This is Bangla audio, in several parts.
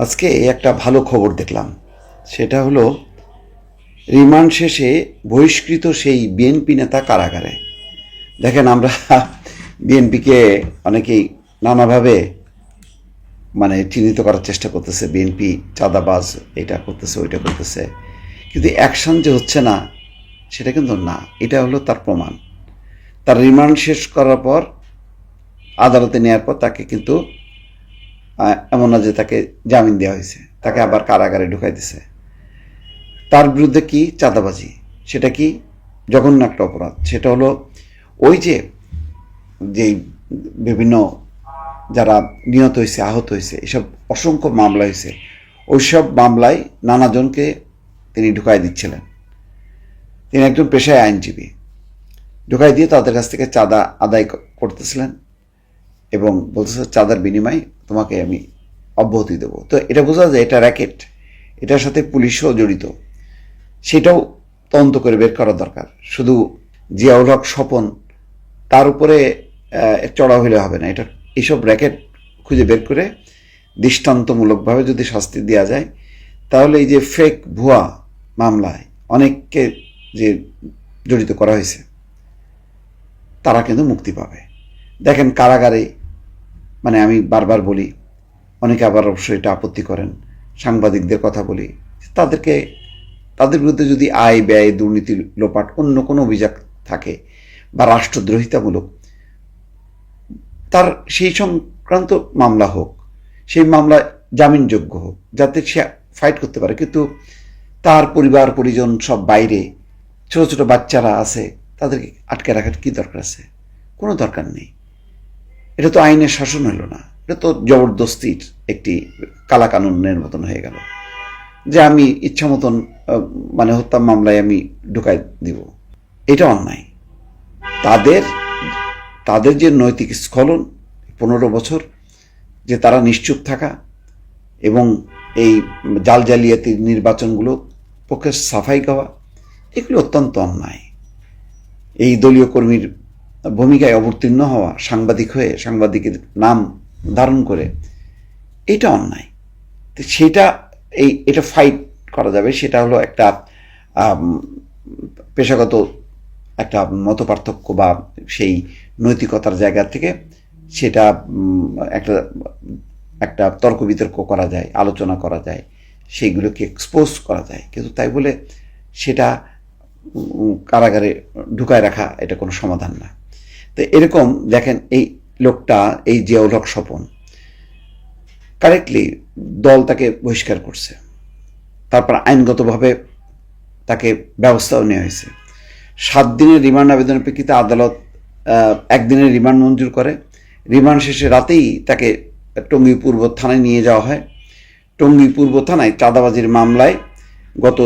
আজকে একটা ভালো খবর দেখলাম। সেটা হলো, রিমান্ড শেষে বহিষ্কৃত সেই বিএনপি নেতা কারাগারে। দেখেন আমরা বিএনপিকে অনেকেই নানাভাবে মানে চিহ্নিত করার চেষ্টা করতেছে, বিএনপি চাঁদাবাজ, এটা করতেছে, ওইটা করতেছে। কিন্তু অ্যাকশন যে হচ্ছে না, সেটা কিন্তু না, এটা হলো তার প্রমাণ। তার রিমান্ড শেষ করার পর, আদালতে নেওয়ার পর তাকে কিন্তু এমন না যে তাকে জামিন দেওয়া হয়েছে, তাকে আবার কারাগারে ঢুকাই দিছে তার বিরুদ্ধে কি চাঁদাবাজি? সেটা কি জঘন্য একটা অপরাধ? সেটা হলো ওই যে, যেই বিভিন্ন যারা নিহত হয়েছে, আহত হয়েছে, এসব অসংখ্য মামলা হয়েছে, ওইসব মামলায় নানাজনকে তিনি ঢুকাই দিচ্ছিলেন। তিনি একজন পেশায় আইনজীবী। ঢুকাই দিয়ে তাদের কাছ থেকে চাঁদা আদায় করতেছিলেন এবং বলতেছে চাঁদার বিনিময়ে তোমাকে আমি অব্যাহতি দেবো। তো এটা বোঝা যায় এটা র্যাকেট এটার সাথে পুলিশও জড়িত। সেটাও তদন্ত করে বের করা দরকার। শুধু জিয়াউল স্বপন, তার উপরে চড়া হইলে হবে না। এটা এইসব র্যাকেট খুঁজে বের করে দৃষ্টান্তমূলকভাবে যদি শাস্তি দেওয়া যায়, তাহলে এই যে ফেক ভুয়া মামলায় অনেককে যে জড়িত করা হয়েছে, তারা কিন্তু মুক্তি পাবে। দেখেন কারাগারে মানে আমি বারবার বলি, অনেকে আবার অবশ্যই এটা আপত্তি করেন, সাংবাদিকদের কথা বলি, তাদেরকে, তাদের বিরুদ্ধে যদি আয় ব্যয়, দুর্নীতি লোপাট অন্য কোনো অভিযোগ থাকে বা রাষ্ট্রদ্রোহিতামূলক, তার সেই সংক্রান্ত মামলা হোক, সেই মামলা জামিনযোগ্য হোক, যাতে সে ফাইট করতে পারে। কিন্তু তার পরিবার, পরিজন সব বাইরে, ছোট ছোট বাচ্চারা আছে, তাদেরকে আটকে রাখার কি দরকার আছে? কোনো দরকার নেই। এটা তো আইনের শাসন হলো না। এটা তো জবরদস্তির একটি কালাকানুনের মতন হয়ে গেল। যে আমি ইচ্ছা মতন মানে হত্যা মামলায় আমি ঢুকাই দিব। এটা অন্যায়। তাদের তাদের যে নৈতিক স্খলন, পনেরো বছর, যে তারা নিশ্চুপ থাকা এবং এই জাল জালিয়াতির নির্বাচনগুলো পক্ষে সাফাই গাওয়া, এগুলো অত্যন্ত অন্যায়। এই দলীয় কর্মীর ভূমিকায় অবতীর্ণ হওয়া সাংবাদিক হয়ে সাংবাদিকের নাম ধারণ করে, এটা অন্যায়। তো সেটা এই, এটা ফাইট করা যাবে, সেটা হলো একটা পেশাগত একটা মতপার্থক্য বা সেই নৈতিকতার জায়গা থেকে সেটা একটা একটা তর্ক বিতর্ক করা যায়, আলোচনা করা যায়, সেইগুলোকে এক্সপোজ করা যায়। কিন্তু তাই বলে সেটা কারাগারে ঢুকায় রাখা এটা কোনো সমাধান না। তো এরকম দেখেন এই লোকটা, এই জিয়াউল স্বপন কারেক্টলি দল তাকে বহিষ্কার করছে। তারপর আইনগতভাবে তাকে ব্যবস্থাও নেওয়া হয়েছে। সাত দিনের রিমান্ড আবেদনের প্রেক্ষিতে আদালত একদিনের রিমান্ড মঞ্জুর করে। রিমান্ড শেষে রাতেই তাকে টঙ্গী পূর্ব থানায় নিয়ে যাওয়া হয়। টঙ্গী পূর্ব থানায় চাঁদাবাজির মামলায় গত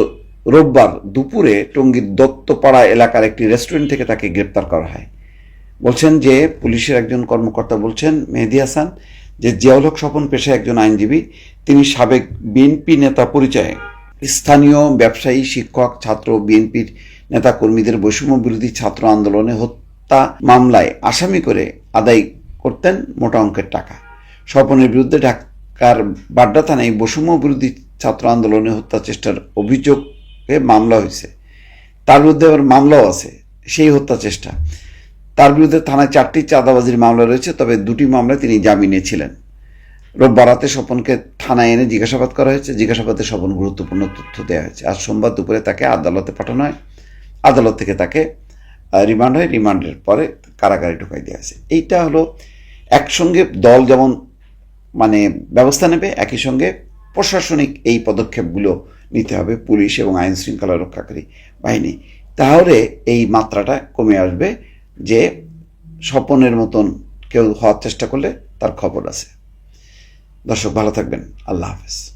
রোববার দুপুরে টঙ্গীর দত্তপাড়া এলাকার একটি রেস্টুরেন্ট থেকে তাকে গ্রেপ্তার করা হয়। বলছেন যে পুলিশের একজন কর্মকর্তা বলছেন, মেহেদি হাসান, যে জিয়াউল হক স্বপন পেশায় একজন আইনজীবী, তিনি সাবেক বিএনপি নেতা পরিচয়ে স্থানীয় ব্যবসায়ী, শিক্ষক, ছাত্র, বিএনপির নেতা কর্মীদের বৈষম্য বিরোধী ছাত্র আন্দোলনে হত্যা মামলায় আসামি করে আদায় করতেন মোটা অঙ্কের টাকা। স্বপনের বিরুদ্ধে ঢাকার বাড্ডা থানায় বৈষম্য বিরোধী ছাত্র আন্দোলনে হত্যা চেষ্টার অভিযোগে মামলা হয়েছে। তার বিরুদ্ধে আবার মামলাও আছে, সেই হত্যা চেষ্টা। তার বিরুদ্ধে থানায় চারটি চাঁদাবাজির মামলা রয়েছে, তবে দুটি মামলায় তিনি জামিনে ছিলেন। রোববার রাতে স্বপনকে থানায় এনে জিজ্ঞাসাবাদ করা হয়েছে। জিজ্ঞাসাবাদে স্বপন গুরুত্বপূর্ণ তথ্য দেওয়া হয়েছে। আজ সোমবার দুপুরে তাকে আদালতে পাঠানো হয়। আদালত থেকে তাকে রিমান্ড হয়। রিমান্ডের পরে কারাগারে ঢুকাই দেওয়া হয়েছে। এইটা হলো একসঙ্গে দল যেমন মানে ব্যবস্থা নেবে, একই সঙ্গে প্রশাসনিক এই পদক্ষেপগুলো নিতে হবে পুলিশ এবং আইন শৃঙ্খলা রক্ষাকারী বাহিনী। তাহলে এই মাত্রাটা কমে আসবে। যে স্বপনের মতন কেউ হওয়ার চেষ্টা করলে তার খবর আছে। দর্শক, ভালো থাকবেন। আল্লাহ হাফেজ।